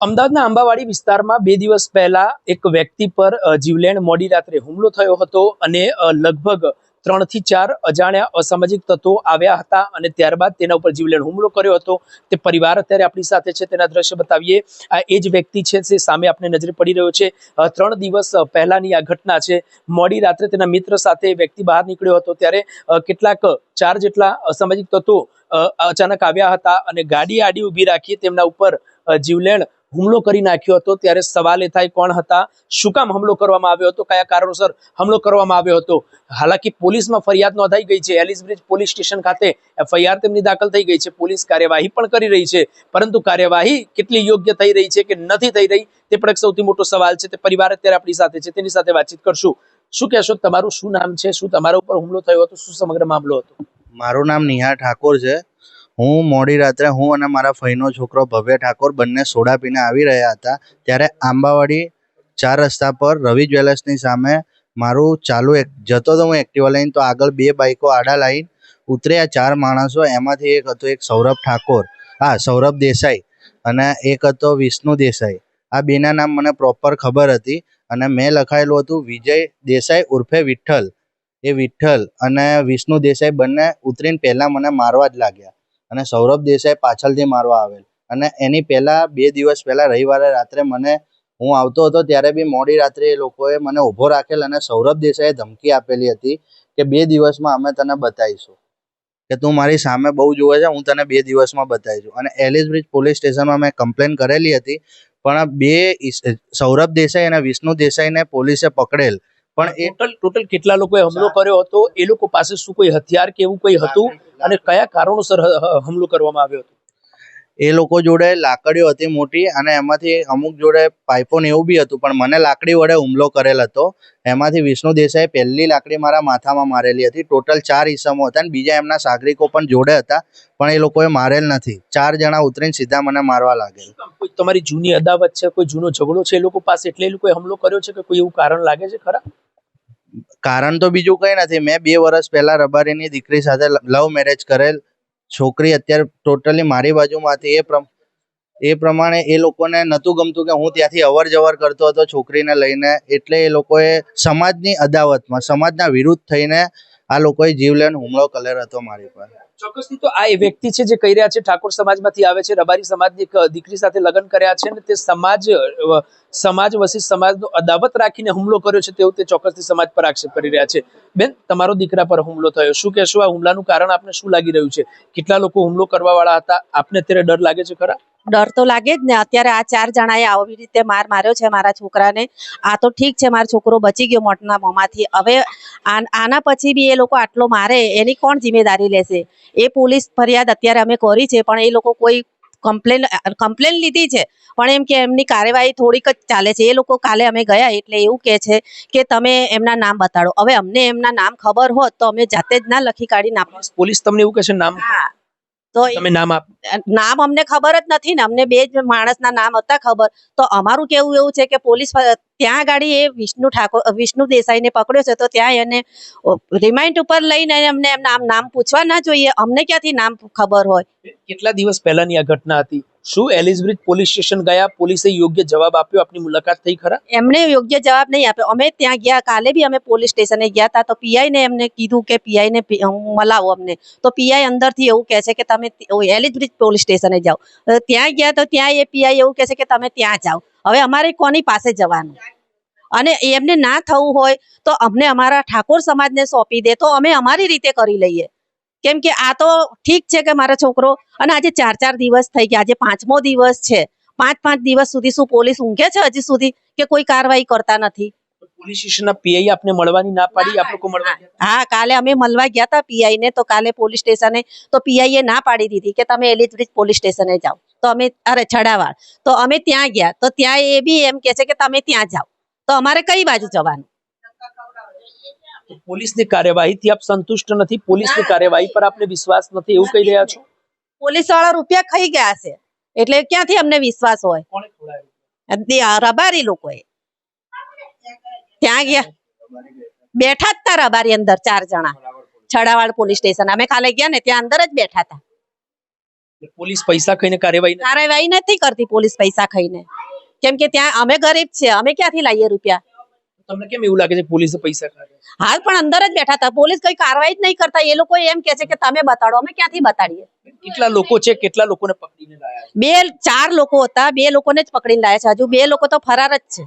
અમદાવાદના આંબાવાડી વિસ્તારમાં બે દિવસ પહેલા એક વ્યક્તિ પર જીવલેણ મોડી રાત્રે હુમલો થયો હતો અને લગભગ ત્રણથી ચાર અજાણ્યા અસામાજિક તત્વો આવ્યા હતા અને ત્યારબાદ તેના ઉપર જીવલેણ હુમલો કર્યો હતો. તે પરિવાર અત્યારે આપણી સાથે છે, તેના દ્રશ્ય બતાવીએ. આ એ જ વ્યક્તિ છે તે સામે આપણે નજરે પડી રહ્યો છે. ત્રણ દિવસ પહેલાની આ ઘટના છે. મોડી રાત્રે તેના મિત્ર સાથે વ્યક્તિ બહાર નીકળ્યો હતો ત્યારે કેટલાક ચાર જેટલા અસામાજિક તત્વો અચાનક આવ્યા હતા અને ગાડી આડી ઊભી રાખી તેમના ઉપર જીવલેણ હુમલો કરી નાખ્યો હતો, ત્યારે સવાલ એ થાય કોણ હતા, શું કામ હુમલો કરવામાં આવ્યો હતો, કયા કારણોસર હુમલો કરવામાં આવ્યો હતો. હાલાકી પોલીસમાં ફરિયાદ નોંધાઈ ગઈ છે, એલિસ બ્રિજ પોલીસ સ્ટેશન ખાતે એફઆઈઆર તેમની દાખલ થઈ ગઈ છે, પોલીસ કાર્યવાહી પણ કરી રહી છે, પરંતુ કાર્યવાહી કેટલી યોગ્ય થઈ રહી છે કે નથી થઈ રહી, તે પણ એક સૌથી મોટો સવાલ છે, તે પરિવાર અત્યારે આપણી સાથે છે, તેની સાથે વાતચીત કરશું. શું કહેશો, તમારું શું નામ છે, શું તમારા ઉપર હુમલો થયો હતો, શું સમગ્ર મામલો હતો? મારું નામ નિહાર ઠાકોર છે હું મોડી રાત્રે હું અને મારા ફઈનો છોકરો ભવ્ય ઠાકોર બંને સોડા પીને આવી રહ્યા હતા, ત્યારે આંબાવાડી ચાર રસ્તા પર રવિ જ્વેલર્સની સામે મારું ચાલુ એક, જતો તો હું એક્ટિવા લઈને તો આગળ બે બાઈકો આડા લાઈન ઉતર્યા, ચાર માણસો, એમાંથી એક હતો એક સૌરભ ઠાકોર, હા, સૌરભ દેસાઈ અને એક હતો વિષ્ણુ દેસાઈ. આ બેના નામ મને પ્રોપર ખબર હતી અને મેં લખાયેલું હતું વિજય દેસાઈ ઉર્ફે વિઠ્ઠલ. એ વિઠ્ઠલ અને વિષ્ણુ દેસાઈ બંને ઉતરીને પહેલાં મને મારવા જ લાગ્યા. અને સૌરભ દેસાઈ પાછળથી મારવા આવેલ. અને એની પહેલા બે દિવસ પહેલાં રવિવારે રાત્રે મને, હું આવતો હતો ત્યારે બી મોડી રાત્રે એ લોકોએ મને ઊભો રાખેલ અને સૌરભ દેસાઈએ ધમકી આપેલી હતી કે બે દિવસમાં અમે તને બતાવીશું. કે તું મારી સામે બહુ જુએ છે, હું તને બે દિવસમાં બતાવીશું. અને એલિસ બ્રિજ પોલીસ સ્ટેશનમાં મેં કમ્પ્લેન કરેલી હતી, પણ બે સૌરભ દેસાઈ અને વિષ્ણુ દેસાઈને પોલીસે પકડેલ. પણ એ ટોટલ ટોટલ કેટલા લોકોએ હુમલો કર્યો હતો? એ લોકો પાસે શું કોઈ હથિયાર કે એવું કોઈ હતું? અને કયા કારણોસર હુમલો કરવામાં આવ્યો હતો? એ લોકો જોડે લાકડીઓ હતી મોટી અને એમાંથી અમુક જોડે પાઇપો ને એવું બી હતું પણ મને લાકડી વડે હુમલો કરેલ હતો. એમાંથી વિષ્ણુ દેસાઈ પહેલી લાકડી મારા માથામાં મારેલી હતી. ટોટલ ચાર ઈસમો હતા અને બીજા એમના સાગરિકો પણ જોડે હતા પણ એ લોકોએ મારેલ નથી. ચાર જણા ઉતરીને સીધા મને મારવા લાગેલ. તમારી જૂની અદાવત છે? કોઈ જૂનો ઝઘડો છે? એ લોકો પાસે એટલે એ લોકોએ હુમલો કર્યો છે કે કોઈ એવું કારણ લાગે છે ખરા? કારણ તો બીજું કંઈ નથી. મેં બે વર્ષ પહેલા રબારીની દીકરી સાથે લવ મેરેજ કરેલ છોકરી અત્યારે ટોટલી મારી બાજુમાંથી. એ એ પ્રમાણે એ લોકોને નહોતું ગમતું કે હું ત્યાંથી અવર જવર કરતો હતો છોકરીને લઈને. એટલે એ લોકોએ સમાજની અદાવતમાં, સમાજના વિરુદ્ધ થઈને આ લોકોએ જીવલેણ હુમલો કરેલ હતો મારી પર. ચોક્કસથી કર્યા છે અને તે સમાજ સમાજ વસી સમાજનો અદાવત રાખીને હુમલો કર્યો છે તેવું તે ચોક્કસથી સમાજ પર આક્ષેપ કરી રહ્યા છે. બેન, તમારો દીકરા પર હુમલો થયો. શું કહેશો? આ હુમલાનું કારણ આપને શું લાગી રહ્યું છે? કેટલા લોકો હુમલો કરવા વાળા હતા? આપને અત્યારે ડર લાગે છે ખરા? ડર તો લાગે જ ને. અત્યારે આ ચાર જણાએ આવી રીતે માર માર્યો છે મારા છોકરાને. આ તો ઠીક છે મારો છોકરો બચી ગયો મોટના મોંમાંથી. હવે આન- આના પછી બી એ લોકો આટલો મારે એની કોણ જિમ્મેદારી લેશે? એ પોલીસ ફરિયાદ અત્યારે અમે કરી છે પણ એ લોકો કોઈ કમ્પ્લેન કમ્પ્લેન લીધી છે. પણ એમ કે એમની કાર્યવાહી થોડીક જ ચાલે છે. એ લોકો કાલે અમે ગયા એટલે એવું કહે છે કે તમે એમના નામ બતાડો. હવે અમને એમના નામ ખબર હોત તો અમે જાતે જ ના લખી કાઢી નાખો પોલીસ તમને એવું કહે છે નામ? હા. તો તમે નામ આપ નામ અમને ખબર જ નથી ને. અમને બે જ માણસના નામ હતા ખબર. તો અમારું કેવું એવું છે કે પોલીસ ત્યાં ગાડી એ વિષ્ણુ ઠાકોર વિષ્ણુ દેસાઈને પકડ્યો છે. તો ત્યાં એને રિમાઇન્ડ ઉપર લઈને અમને એમ નામ નામ પૂછવા ના જોઈએ. અમને ક્યાંથી નામ ખબર હોય? કેટલા દિવસ પહેલાની આ ઘટના હતી? શું એલિઝબ્રિજ પોલીસ સ્ટેશન ગયા? પોલીસે યોગ્ય જવાબ આપ્યો? આપની મુલાકાત થઈ ખરા? એમને યોગ્ય જવાબ નહીં આપ્યો. અમે ત્યાં ગયા. કાલે બી અમે પોલીસ સ્ટેશને ગયા હતા તો પીઆઈ ને એમને કીધું કે પીઆઈ ને મળાવો અમને. તો પીઆઈ અંદરથી એવું કહે છે કે તમે એલિઝબ્રિજ પોલીસ સ્ટેશને જાઓ. ત્યાં ગયા તો ત્યાં એ પીઆઈ એવું કહે છે કે તમે ત્યાં જાઓ. હવે અમારે કોની પાસે જવાનું? અને એમને ના થવું હોય તો અમને અમારા ઠાકોર સમાજને સોંપી દે. તો અમે અમારી રીતે કરી લઈએ. કેમ કે આ તો ઠીક છે કે મારો છોકરો અને આજે ચાર ચાર દિવસ થઈ ગયા આજે પાંચમો દિવસ છે. પાંચ પાંચ દિવસ સુધી શું પોલીસ ઊંઘે છે હજી સુધી કે કોઈ કાર્યવાહી કરતા નથી? પોલીસ સ્ટેશનના પીઆઈ આપને મળવાની ના પાડી આપ લોકો મળવા હા કાલે અમે મળવા ગયા હતા પીઆઈ ને તો કાલે પોલીસ સ્ટેશને તો પીઆઈએ ના પાડી દીધી કે તમે એલિજ પોલીસ સ્ટેશને જાઓ. તો અમે અરે છડાવાળ તો અમે ત્યાં ગયા તો ત્યાં એ બી એમ કે છે કે તમે ત્યાં જાઓ. તો અમારે કઈ બાજુ જવાનું? પોલીસની કાર્યવાહીથી આપ સંતુષ્ટ નથી? પોલીસની કાર્યવાહી પર આપને વિશ્વાસ નથી એવું કહી રહ્યા છો? પોલીસવાળા રૂપિયા ખાઈ ગયા છે. એટલે ક્યાંથી અમને વિશ્વાસ હોય? રબારી લોકોએ. ત્યાં ગયા? બેઠા જ તા રબારી અંદર ચાર જણા. Chhadawad police station. અમે કાલે ગયા ને ત્યાં અંદર જ બેઠા હતા પોલીસ પૈસા ખાઈને કાર્યવાહી કાર્યવાહી નથી કરતી પોલીસ પૈસા ખાઈને. કેમ કે ત્યાં અમે ગરીબ છે અમે ક્યાંથી લાવીએ રૂપિયા? તમને કેમ એવું લાગે છે પોલીસે પૈસા ખાધા હાલ પણ અંદર જ બેઠા હતા. પોલીસ કઈ કાર્યવાહી જ નહીં કરતા. એ લોકો એમ કે છે કે તમે બતાડો અમે ક્યાંથી બતાડીએ? કેટલા લોકો છે? કેટલા લોકોને પકડીને લાયા બે ચાર લોકો હતા. બે લોકોને જ પકડીને લાયા છે. હજુ બે લોકો તો ફરાર જ છે.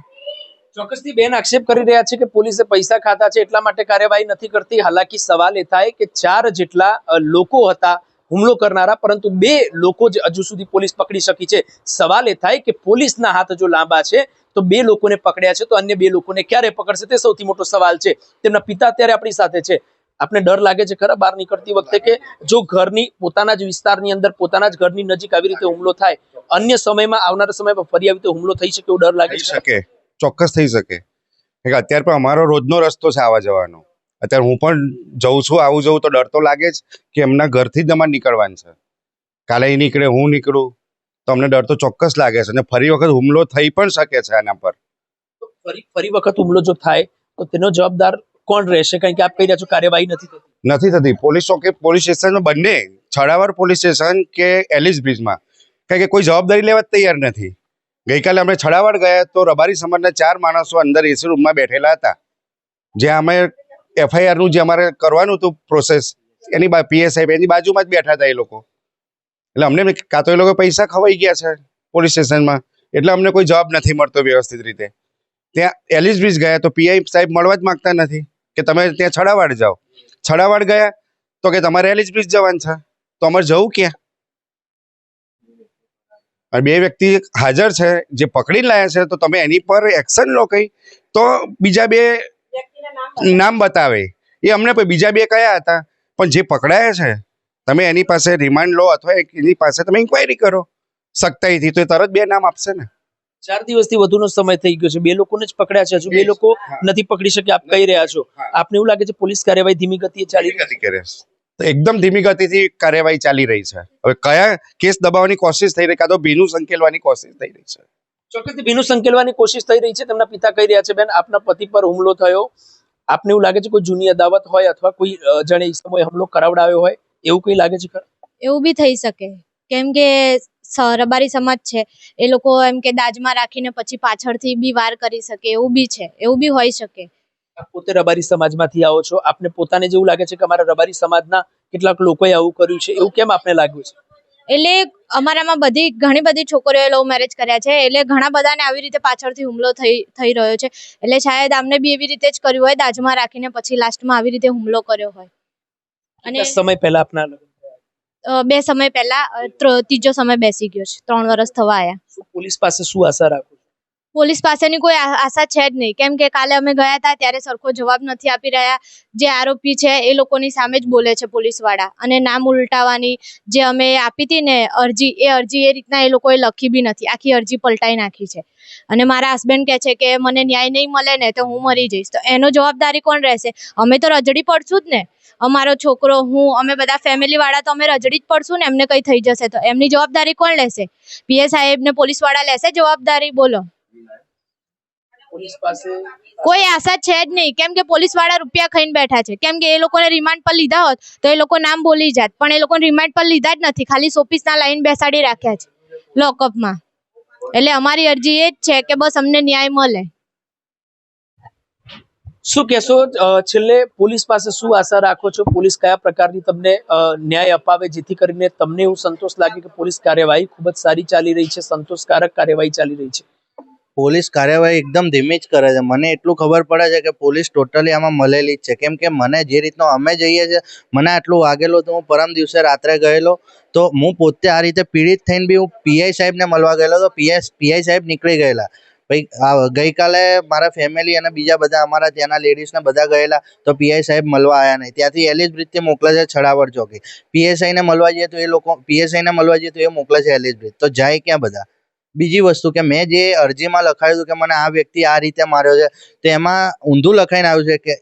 છે ચોક્કસથી બેન આક્ષેપ કરી રહ્યા છે કે પોલીસે પૈસા ખાતા છે એટલા માટે કાર્યવાહી નથી કરતી. હાલાકી સવાલ એ થાય કે ચાર જેટલા લોકો હતા હુમલો કરનારા પરંતુ બે લોકો જ હજુ સુધી પોલીસ પકડી શકી છે. સવાલ એ થાય કે પોલીસના હાથ જો લાંબા છે તો બે લોકોને પકડ્યા છે તો અન્ય બે લોકોને ક્યારે પકડશે તે સૌથી મોટો સવાલ છે. તેમના પિતા અત્યારે આપણી સાથે છે. આપને ડર લાગે છે ખરા બહાર નીકળતી વખતે કે જો ઘરની પોતાના જ વિસ્તારની અંદર પોતાના જ ઘરની નજીક આવી રીતે હુમલો થાય અન્ય સમયમાં આવનારા સમયમાં ફરી આવી રીતે હુમલો થઈ શકે એવો ડર લાગે શકે. ચોક્કસ થઈ શકે. અત્યારે પણ અમારો રોજનો રસ્તો છે આવવા જવાનો. અત્યારે હું પણ જઉં છું આવું જઉં તો ડર તો લાગે જ કે એમના ઘરથી જ અમારે નીકળવાનું છે. કાલે એ નીકળે હું નીકળું. તો અમને ડર તો ચોક્કસ લાગે છે અને ફરી વખત હુમલો થઈ પણ શકે છે આના પર. ફરી ફરી વખત હુમલો જો થાય તો તેનો જવાબદાર કોણ રહેશે? કારણ કે આપ કહી રહ્યા છો કાર્યવાહી નથી થતી. નથી થતી. પોલીસ ચોકી પોલીસ સ્ટેશન બંને છડાવર પોલીસ સ્ટેશન કે એલિસ બ્રિજમાં. કારણ કે કોઈ જવાબદારી લેવા તૈયાર નથી. ગઈકાલે અમે છડાવર ગયા તો રબારી સમાજના ચાર માણસો અંદર એસી રૂમમાં બેઠેલા હતા. જ્યાં અમે એફઆઈઆરનું જે અમારે કરવાનું હતું પ્રોસેસ એની પીએસઆઈ એની બાજુમાં જ બેઠા હતા એ લોકો. એટલે અમને કાં તો એ લોકો પૈસા ખવાઈ ગયા છે પોલીસ સ્ટેશનમાં. એટલે અમને કોઈ જવાબ નથી મળતો વ્યવસ્થિત રીતે. ત્યાં એલિસ બ્રિજ ગયા તો પીઆઈ સાહેબ મળવા જ માગતા નથી કે તમે ત્યાં છડાવાડ જાઓ. છડાવાડ ગયા તો કે તમારે એલિસ બ્રિજ જવાનું છે? તો અમારે જવું ક્યાં? અને બે વ્યક્તિ હાજર છે જે પકડીને લાયા છે તો તમે એની પર એક્શન લો કઈ તો બીજા બે નામ બતાવે. એ અમને બીજા બે કયા હતા. પણ જે પકડાયા છે તમે એની પાસે રિમાન્ડ લો અથવા એની પાસે તમે ઇન્ક્વાયરી કરો. સખ્તાઈથી તો એ તરત બે નામ આપશે ને. ચાર દિવસથી વધુનો સમય થઈ ગયો છે. બે લોકોને જ પકડ્યા છે. હજુ બે લોકો નથી પકડી શકે આપ કહી રહ્યા છો. આપને એવું લાગે છે પોલીસ કાર્યવાહી ધીમી ગતિએ ચાલી રહી છે? કરે તો એકદમ ધીમી ગતિથી કાર્યવાહી ચાલી રહી છે. હવે કયા કેસ દબાવવાની કોશિશ થઈ રહી કાં તો ભીનું સંકેલવાની કોશિશ થઈ રહી છે? ચોક્કસથી ભીનું સંકેલવાની કોશિશ થઈ રહી છે. તેમના પિતા કહી રહ્યા છે બેન આપના પતિ પર હુમલો થયો. આપને એવું લાગે છે કોઈ જૂની અદાવત હોય અથવા કોઈ જાણે ઇસમોએ હુમલો કરાવડાવ્યો હોય? એવું કઈ લાગે છે એવું બી થઈ શકે. કેમ કે રબારી સમાજ છે. એ લોકો એમ કે દાજમાં રાખીને પછી પાછળથી બી વાર કરી શકે એવું બી છે. એવું બી હોઈ શકે. આપ પોતે રબારી સમાજમાંથી આવો છો. આપને પોતાને જેવું લાગે છે કે અમારા રબારી સમાજના કેટલાક લોકોએ આવું કર્યું છે? એવું કેમ આપને લાગ્યું છે? એટલે અમારામાં બધી ઘણી બધી છોકરીઓએ લવ મેરેજ કર્યા છે. એટલે ઘણા બધાને આવી રીતે પાછળથી હુમલો થઈ થઈ રહ્યો છે. એટલે શાયદ આમને બી એવી રીતે જ કર્યું હોય દાજમાં રાખીને પછી લાસ્ટમાં આવી રીતે હુમલો કર્યો હોય. અને સમય પહેલા આપના બે સમય પહેલા ત્રીજો સમય બેસી ગયો છે. ત્રણ વર્ષ થવા આયા. પોલીસ પાસે શું આશા રાખો? પોલીસ પાસેની કોઈ આશા છે જ નહીં. કેમ કે કાલે અમે ગયા હતા ત્યારે સરખો જવાબ નથી આપી રહ્યા. જે આરોપી છે એ લોકોની સામે જ બોલે છે પોલીસવાળા. અને નામ ઉલટાવાની જે અમે આપી હતી ને અરજી, એ અરજી એ રીતના એ લોકોએ લખી બી નથી. આખી અરજી પલટાઈ નાખી છે. અને મારા હસબન્ડ કહે છે કે મને ન્યાય નહીં મળે ને તો હું મરી જઈશ. તો એનો જવાબદારી કોણ રહેશે? અમે તો રજડી પડશું જ ને. અમારો છોકરો, હું, અમે બધા ફેમિલીવાળા તો અમે રજડી જ પડશું ને. એમને કંઈ થઈ જશે તો. એમની જવાબદારી કોણ લેશે? પીએ સાહેબ ને પોલીસ લેશે જવાબદારી? બોલો. પોલીસ પાસે કોઈ આશા છે જ નહીં. કેમ કે પોલીસવાળા રૂપિયા ખાઈને બેઠા છે. કેમ કે એ લોકોને રિમાન્ડ પર લીધા હોત તો એ લોકો નામ બોલી જાત. પણ એ લોકોને રિમાન્ડ પર લીધા જ નથી. ખાલી સોપીસના લાઈન બેસાડી રાખ્યા છે. લોકઅપમાં. એટલે અમારી અરજી એ જ છે કે બસ અમને ન્યાય મળે. શું કહેશો છેલ્લે પોલીસ પાસે શું આશા રાખો છો? પોલીસ કયા પ્રકારની તમને ન્યાય અપાવે જેથી કરીને તમને એવું સંતોષ લાગે કે પોલીસ કાર્યવાહી ખૂબ જ સારી ચાલી રહી છે સંતોષકારક કાર્યવાહી ચાલી રહી છે? પોલીસ કાર્યવાહી એકદમ ધીમી જ કરે છે. મને એટલું ખબર પડે છે કે પોલીસ ટોટલી આમાં મળેલી જ છે. કેમ કે મને જે રીતનો અમે જઈએ છીએ, મને આટલું વાગેલું તો હું પરમ દિવસે રાત્રે ગયેલો, તો હું પોતે આ રીતે પીડિત થઈને બી હું પીઆઈ સાહેબને મળવા ગયેલો, તો પીઆઈ પીઆઈ સાહેબ નીકળી ગયેલા. ભાઈ ગઈકાલે મારા ફેમિલી અને બીજા બધા અમારા ત્યાંના લેડીઝને બધા ગયેલા, તો પીઆઈ સાહેબ મળવા આવ્યા નહીં. ત્યાંથી એલિસ બ્રિજથી મોકલે છે છડાવડ ચોકી. પીએસઆઈને મળવા જઈએ તો એ લોકો પીએસઆઈને મળવા જઈએ તો એ મોકલે છે એલિસ બ્રિજ તો જાય ક્યાં બધા? બીજી વસ્તુ કે મેં જે અરજીમાં લખાયું હતું કે મને આ વ્યક્તિ આ રીતે માર્યો છે તો એમાં ઊંધું લખાઈને આવ્યું છે કે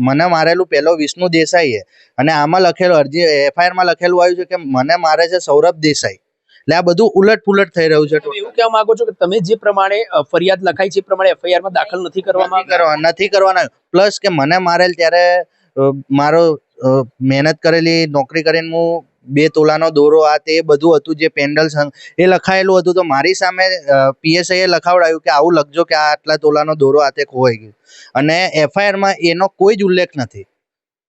મને મારેલું પહેલો વિષ્ણુ દેસાઈએ અને આમાં લખેલું અરજી એફઆઈઆરમાં લખેલું આવ્યું છે કે મને મારે છે સૌરભ દેસાઈ. એટલે આ બધું ઉલટ પુલટ થઈ રહ્યું છે. એવું કહેવા માંગો છો કે તમે જે પ્રમાણે ફરિયાદ લખાઈ છે એ પ્રમાણે એફઆઈઆરમાં દાખલ નથી કરવામાં કરવા નથી કરવાના. પ્લસ કે મને મારેલ ત્યારે મારો મહેનત કરેલી નોકરી કરીને હું બે તોલાનો દોરો આ તે બધું હતું જે પેન્ડલ એ લખાયેલું હતું. તો મારી સામે પીએસઆઈએ લખાવડાયું કે આવું લખજો કે આ આટલા તોલાનો દોરો આ તે ખોવાઈ ગયો. અને એફઆઈઆરમાં એનો કોઈ જ ઉલ્લેખ નથી.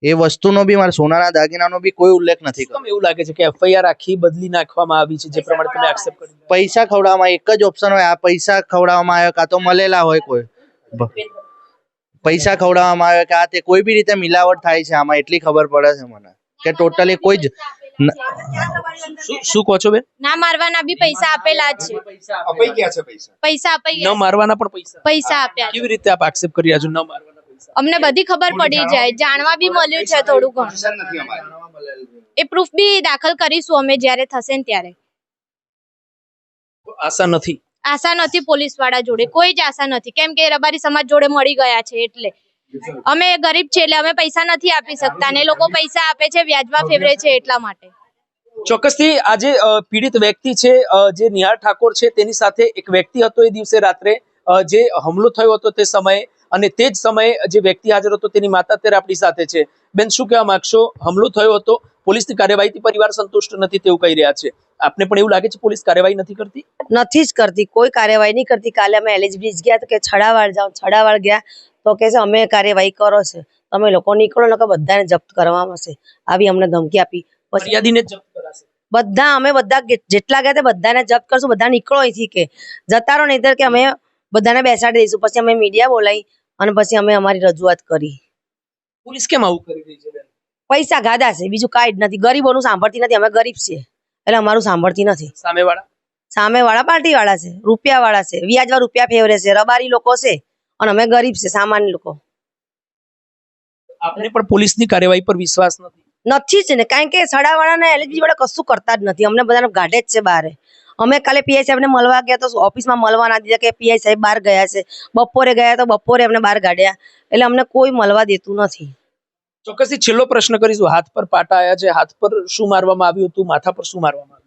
એ વસ્તુનો બી મારા સોનાના દાગીનાનો બી કોઈ ઉલ્લેખ નથી શું એવું લાગે છે કે એફઆઈઆર આખી બદલી નાખવામાં આવી છે જે પ્રમાણે તમે એક્સેપ્ટ કરી પૈસા ખવડાવવામાં એક જ ઓપ્શન હોય આ પૈસા ખવડાવવામાં આવ્યો કાં તો મળેલા હોય કોઈ. પૈસા ખવડાવવામાં આવે કે આ તે કોઈ બી રીતે મિલાવટ થાય છે આમાં એટલી ખબર પડે છે મને. કે ટોટલી કોઈ જ શું કહો છો બેન? ના મારવાના બી પૈસા આપેલા છે. અપાઈ ગયા છે પૈસા? પૈસા અપાઈ ન મારવાના પણ પૈસા? પૈસા આપ્યા કેવી રીતે આપ આક્ષેપ કરી આજુ ન મારવાના પૈસા? અમને બધી ખબર પડી જાય. જાણવા બી મળ્યું છે થોડું ઘણું. Concern નથી અમારી. એ પ્રૂફ બી દાખલ કરીશું અમે જ્યારે થશે ને ત્યારે. આશા નથી. આશા નથી પોલીસવાળા જોડે. કોઈ જ આશા નથી. કેમ કે રબારી સમાજ જોડે મળી ગયા છે એટલે. અમે ગરીબ છે એટલે અમે પૈસા નથી આપી શકતા ને લોકો પૈસા આપે છે વ્યાજમાં ફેવરે છે એટલા માટે. ચોક્કસથી આજે પીડિત વ્યક્તિ છે જે નિહાર ઠાકોર છે તેની સાથે એક વ્યક્તિ હતો એ દિવસે રાત્રે જે હમલો થયો હતો તે સમયે અને તે જ સમયે જે વ્યક્તિ હાજર હતો તેની માતા અત્યારે આપણી સાથે છે. બેન શું કહેવા માંગશો? હમલો થયો હતો પોલીસની કાર્યવાહીથી પરિવાર સંતુષ્ટ નથી તેવું કહી રહ્યા છે. આપને પણ એવું લાગે છે પોલીસ કાર્યવાહી નથી કરતી? નથી જ કરતી કોઈ કાર્યવાહી નહીં કરતી. કાલે અમે એલએચબી ગયા તો કે છડાવાડ જાઓ છડાવાડ ગયા તો કે છે અમે કાર્યવાહી કરો છે. તમે લોકો નીકળો નકર બધાને જપ્ત કરવામાં આવશે. આવી અમને ધમકી આપી. ફરિયાદીને જપ્ત કરાશે. બધા અમે બધા જેટલા ગયા તે બધાને જપ્ત કરશું બધા નીકળો અહીંથી કે. જતા રહો નહીં કે અમે બધાને બેસાડી દઈશું. પછી અમે મીડિયા બોલાવી અને પછી અમે અમારી રજૂઆત કરી. પોલીસ કેમ આવું કરી રહી છે પૈસા ગાધા છે બીજું કાંઈ જ નથી. ગરીબોનું સાંભળતી નથી અમે ગરીબ છીએ. એટલે અમારું સાંભળતી નથી. સામેવાળા? સામે વાળા પાર્ટી વાળા છે રૂપિયા વાળા છે વ્યાજવા રૂપિયા ફેવરે છે રબારી લોકો છે. અને અમે ગરીબ છે સામાન્ય લોકો. આપણે પણ પોલીસની કાર્યવાહી પર વિશ્વાસ નથી? નથી જ ને કારણ કે સડાવાળા ને એલજી વાળા કશું કરતા જ નથી. અમને બધાને ગાઢે જ છે બારે. અમે કાલે પીઆઈ સાહેબને મળવા ગયા તો ઓફિસમાં મળવા ના દીધા કે પીઆઈ સાહેબ બહાર ગયા છે. બપોરે ગયા તો બપોરે અમને બહાર કાઢ્યા. એટલે અમને કોઈ મળવા દેતું નથી. ચોક્કસથી છેલ્લો પ્રશ્ન કરીશું. હાથ પર પાટા આવ્યા છે. હાથ પર શું મારવામાં આવ્યું હતું? માથા પર શું મારવામાં આવ્યું?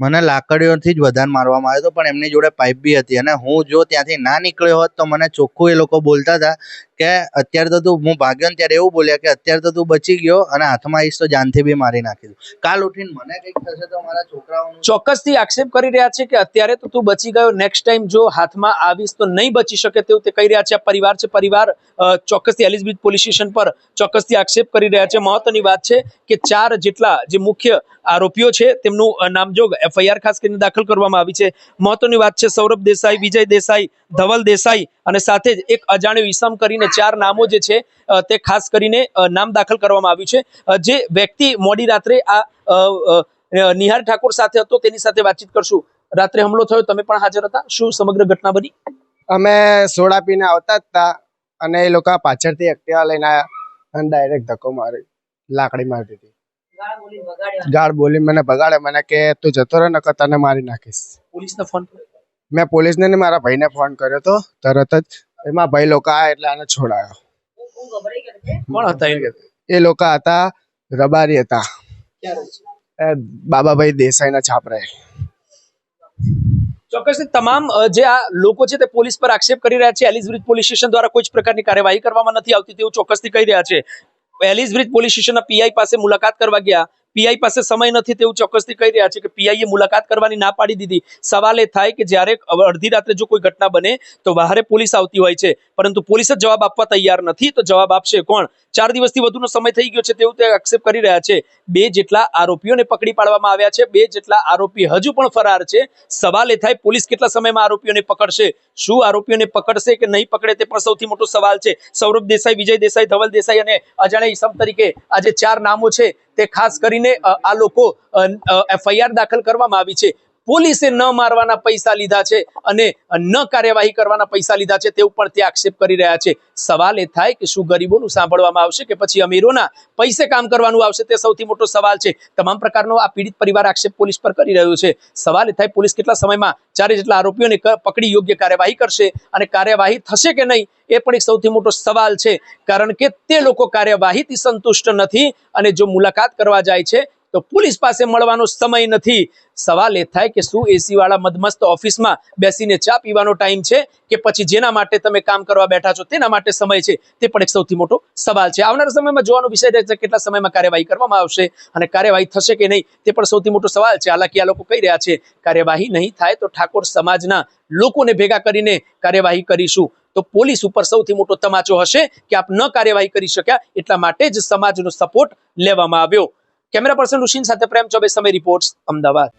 મને લાકડીઓથી જ વધારે મારવામાં આવ્યો હતો, પણ એમની જોડે પાઇપ બી હતી અને હું જો ત્યાંથી ના નીકળ્યો હોત તો મને ચોખ્ખું એ લોકો બોલતા હતા કે અત્યારે તો તું, હું ભાગ્યો ને ત્યારે એવું બોલ્યા કે અત્યારે તો તું બચી ગયો અને હાથમાં આવીશ તો જાનથી બી મારી નાખી દઉં. કાલ ઉઠીને મને કંઈક થશે તો મારા છોકરાઓનું ચોક્કસથી આક્ષેપ કરી રહ્યા છે કે અત્યારે તો તું બચી ગયો નેક્સ્ટ ટાઈમ જો હાથમાં આવીશ તો નહીં બચી શકે તેવું તે કહી રહ્યા છે. પરિવાર છે, પરિવાર ચોક્કસથી એલિઝબેથ પોલીસ સ્ટેશન પર ચોક્કસથી આક્ષેપ કરી રહ્યા છે. મહત્વની વાત છે કે ચાર જેટલા જે મુખ્ય આરોપીઓ છે તેમનું નામજોગ એફઆઈઆર ખાસ કરીને દાખલ કરવામાં આવી છે. મહત્વની વાત છે સૌરભ દેસાઈ, વિજય દેસાઈ, ધવલ દેસાઈ અને સાથે જ એક અજાણ્યો ઈસમ કરીને ચાર નામો જે છે તે ખાસ કરીને નામ દાખલ કરવામાં આવ્યું છે. જે વ્યક્તિ મોડી રાત્રે આ નિહાર ઠાકોર સાથે હતો તેની સાથે વાતચીત કરશું. રાત્રે હુમલો થયો તમે પણ હાજર હતા. શું સમગ્ર ઘટના બની? અમે સોડા પીને આવતા હતા અને એ લોકો પાછળથી એક્ટિવા લઈને આવ્યા અને ડાયરેક્ટ ધક્કો મારી લાકડી મારી દીધી ગાળ બોલી મને ભગાડે મને કે તું જતો રહે નકર તને મારી નાખીશ. પોલીસને ફોન મેં પોલીસને ને મારા ભાઈને ફોન કર્યો તો તરત જ એમાં ભાઈ લોકો આ એટલે આને છોડાયો. કોણ હતા એ લોકો? હતા રબારી હતા. બાબાભાઈ બાબાભાઈ દેસાઈના છાપરે. ચોક્કસથી તમામ જે આ લોકો છે તે પોલીસ પર આક્ષેપ કરી રહ્યા છે. એલિસ બ્રિજ પોલીસ સ્ટેશન દ્વારા કોઈ જ પ્રકારની કાર્યવાહી કરવામાં નથી આવતી તેવું ચોક્કસથી કહી રહ્યા છે. એલિસ બ્રિજ પોલીસ સ્ટેશનના પીઆઈ પાસે મુલાકાત કરવા ગયા. પીઆઈ પાસે સમય નથી તેવું ચોક્કસથી કહી રહ્યા છે કે પીઆઈએ મુલાકાત કરવાની ના પાડી દીધી. સવાલ એ થાય કે જ્યારે અડધી રાત્રે જો કોઈ ઘટના બને, તો બહારે પોલીસ આવતી હોય છે. પરંતુ પોલીસ જ જવાબ આપવા તૈયાર નથી, તો જવાબ આપશે કોણ? ચાર દિવસથી વધુનો સમય થઈ ગયો છે તેવું તે આક્ષેપ કરી રહ્યા છે. બે જેટલા આરોપીઓને પકડી પાડવામાં આવ્યા છે, બે જેટલા આરોપી હજુ પણ ફરાર છે. સવાલ એ થાય પોલીસ કેટલા સમયમાં આરોપીઓને પકડશે? શું આરોપીઓને પકડશે કે નહીં પકડે તે પણ સૌથી મોટો સવાલ છે. સૌરભ દેસાઈ, વિજય દેસાઈ, ધવલ દેસાઈ અને અજાણ્યા ઈસમ તરીકે આ જે ચાર નામો છે. ખાસ કરીને આ લોકો એફઆઈઆર દાખલ કરવામાં આવી છે. પોલીસે ન મારવાના પૈસા લીધા છે અને ન કાર્યવાહી કરવાના પૈસા લીધા છે તેવું પણ તે આક્ષેપ કરી રહ્યા છે. સવાલ એ થાય કે શું ગરીબોનું સાંભળવામાં આવશે કે પછી અમીરોના પૈસે કામ કરવાનું આવશે તે સૌથી મોટો સવાલ છે. તમામ પ્રકારનો આ પીડિત પરિવાર આક્ષેપ પોલીસ પર કરી રહ્યો છે. સવાલ એ થાય પોલીસ કેટલા સમયમાં ચારે જેટલા આરોપીઓને પકડી યોગ્ય કાર્યવાહી કરશે અને કાર્યવાહી થશે કે નહીં એ પણ એક સૌથી મોટો સવાલ છે. કારણ કે તે લોકો કાર્યવાહીથી સંતુષ્ટ નથી અને જો મુલાકાત કરવા જાય છે તો પોલીસ પાસે મળવાનો સમય નથી. સવાલ એ થાય કે શું એસી વાળા મદમસ્ત ઓફિસમાં બેસીને ચા પીવાનો ટાઈમ છે કે પછી જેના માટે તમે કામ કરવા બેઠા છો તેના માટે સમય છે? તે પણ એક સૌથી મોટો સવાલ છે. આવનારા સમયમાં જોવાનો વિષય રહેશે કેટલા સમયમાં કાર્યવાહી કરવામાં આવશે અને કાર્યવાહી થશે કે નહીં તે પણ સૌથી મોટો સવાલ છે. હાલાકી આ લોકો કહી રહ્યા છે, કાર્યવાહી નહીં થાય તો ઠાકોર સમાજના લોકોને ભેગા કરીને કાર્યવાહી કરીશું. તો પોલીસ ઉપર સૌથી મોટો તમાચો હશે કે આપ ન કાર્યવાહી કરી શક્યા એટલા માટે જ સમાજનો સપોર્ટ લેવામાં આવ્યો. કેમેરા પર્સન ઋષિન સાથે પ્રેમ ચોબે સમય રિપોર્ટ્સ અમદાવાદ.